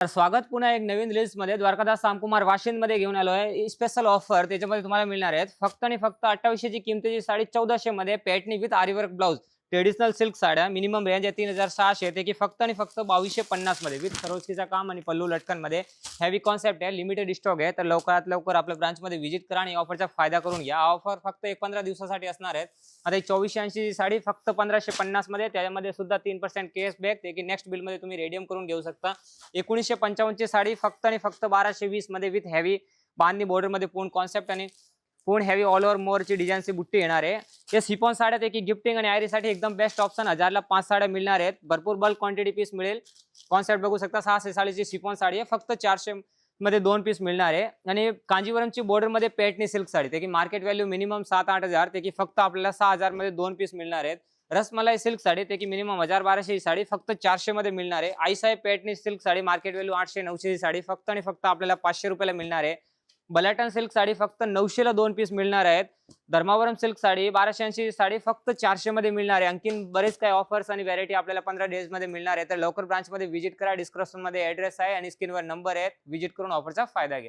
तर स्वागत पुन्हा एक नवीन रिल्समध्ये द्वारकादास रामकुमार वाशिंदमध्ये घेऊन आलो आहे स्पेशल ऑफर त्याच्यामध्ये तुम्हाला मिळणार आहेत. फक्त आणि फक्त अठ्ठावीसशेची किमतीची साडी चौदाशे मध्ये पॅटनी विथ आरीवर्क ब्लाउज ट्रेडिशनल सिल्क साड्या मिनिमम रेंज आहे तीन हजार सहाशे. ते की फक्त आणि फक्त बावीसशे पन्नासमध्ये विथ सरोजकीचा काम आणि पल्लू लटकनमध्ये. हॅवी कॉन्सेप्ट आहे लिमिटेड स्टॉक आहे. तर लवकरात लवकर आपल्या ब्रांचमध्ये व्हिजिट करा आणि ऑफरचा फायदा करून घ्या. ऑफर फक्त एक पंधरा दिवसासाठी असणार आहेत. आता एक चोवीसशे ऐंशी साडी फक्त पंधराशे पन्नासमध्ये त्याच्यामध्ये सुद्धा तीन पर्सेंट केस बॅक ते की नेक्स्ट बिलमध्ये तुम्ही रेडियम करून घेऊ शकता. एकोणीसशे पंचावन्नची साडी फक्त आणि फक्त बाराशे वीसमध्ये विथ हॅवी बांधणी बॉर्डरमध्ये पूर्ण कॉन्सेप्ट आणि पूर्ण हॅवी ऑल ओव्हर मोरची डिझाईनची बुट्टी येणार आहे. या सिपॉन साड्या ते की गिफ्टिंग आणि आयरीसाठी एकदम बेस्ट ऑप्शन हजारला पाच साड्या मिळणार आहेत. भरपूर बल्क क्वांटिटी पीस मिळेल. कॉन्सेप्ट बघू शकता सहाशे साडीची सिपॉन साडी आहे. फक्त चारशे मध्ये दोन पीस मिळणार आहे. आणि कांजीवरमची बॉर्डरमध्ये पेटनी सिल्क साडी ते की मार्केट व्हॅल्यू मिनिमम सात आठ हजार ते की फक्त आपल्याला सहा हजारमध्ये दोन पीस मिळणार आहेत. रसमलाई सिल्क साडी ते की मिनिमम हजार बाराशे ही साडी फक्त चारशे मध्ये मिळणार आहे. आईसाहेब Paithani silk sari market value आठशे नऊशे ही साडी फक्त आणि फक्त आपल्याला पाचशे रुपयाला मिळणार आहे. बलाटन सिल्क साडी फक्त नऊशेला दोन पीस मिळणार आहेत. धर्मावरम सिल्क साडी बाराशे ऐंशी साडी फक्त चारशे मध्ये मिळणार आहे. आणखीन बरेच काही ऑफर्स आणि व्हरायटी आपल्याला पंधरा डेजमध्ये मिळणार आहे. तर लवकर ब्रांचमध्ये व्हिजिट करा डिस्क्रिप्शनमध्ये ऍड्रेस आहे आणि स्क्रीनवर नंबर आहे. व्हिजिट करून ऑफरचा फायदा घ्या.